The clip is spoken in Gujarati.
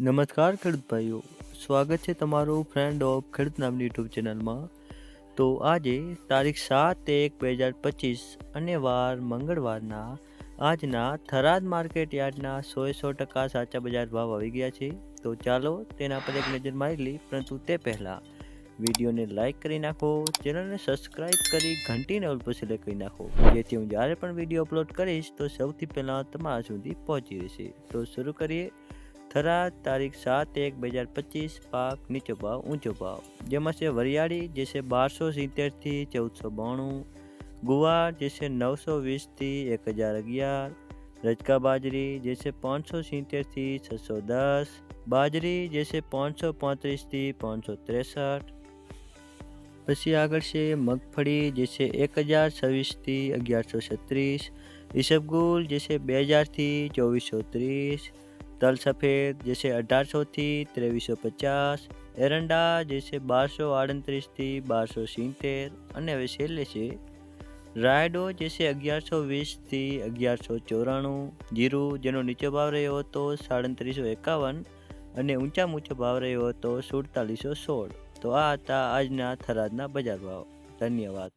નમસ્કાર ખેડૂત ભાઈઓ, સ્વાગત છે તમારું ફ્રેન્ડ ઓફ ખેડૂત નામની યુટ્યુબ ચેનલમાં તો આજે તારીખ સાત એક બે હજાર પચીસ અને વાર મંગળવારના આજના થરાદ માર્કેટ યાર્ડના સોએ સો ટકા સાચા બજાર ભાવ આવી ગયા છે. તો ચાલો તેના પર એક નજર મારી લઈ પરંતુ તે પહેલાં વિડીયોને લાઇક કરી નાખો, ચેનલને સબસ્ક્રાઇબ કરી ઘંટીને ઓલ પર સિલેક્ટ કરી નાખો. જેથી હું જ્યારે પણ વીડિયો અપલોડ કરીશ, તો સૌથી પહેલાં તમારા સુધી પહોંચી રહેશે તો શરૂ કરીએ થરાદ તારીખ સાત એક બે હજાર પચીસ પાક નીચો ભાવ ઊંચો ભાવ જેમાં છે વરિયાળી જે છે બારસો સિત્તેરથી ચૌદસો બાણું ગુવાર જે છે નવસો વીસથી એક હજાર અગિયાર રજકા બાજરી જે છે પાંચસો સિત્તેરથી છસો દસ બાજરી જે છે પાંચસો પાંત્રીસથી પાંચસો ત્રેસઠ પછી આગળ છે મગફળી જે છે એક હજાર છવ્વીસથી અગિયારસો છત્રીસ ઈસબગુલ જે છે બે હજારથી ચોવીસો ત્રીસ તલ સફેદ, જે છે અઢારસોથી ત્રેવીસો પચાસ. એરંડા, જે છે બારસો આડત્રીસથી બારસો સિત્તેર. અને હવે છેલ્લે છે, રાયડો, જે છે અગિયારસો વીસથી અગિયારસો ચોરાણું. જીરું, જેનો નીચો ભાવ રહ્યો હતો સાડત્રીસો એકાવન અને ઊંચામાં ઊંચો ભાવ રહ્યો હતો સુડતાલીસો સોળ. તો આ હતા આજના થરાદના બજાર ભાવ. ધન્યવાદ.